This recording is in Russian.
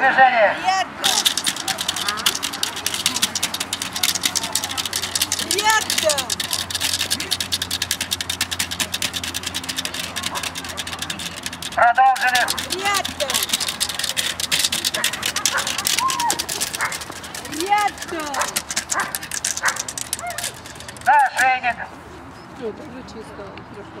движение. Рядом! Продолжили. Рядом! Рядом! Да, это уже чисто. Хорошо.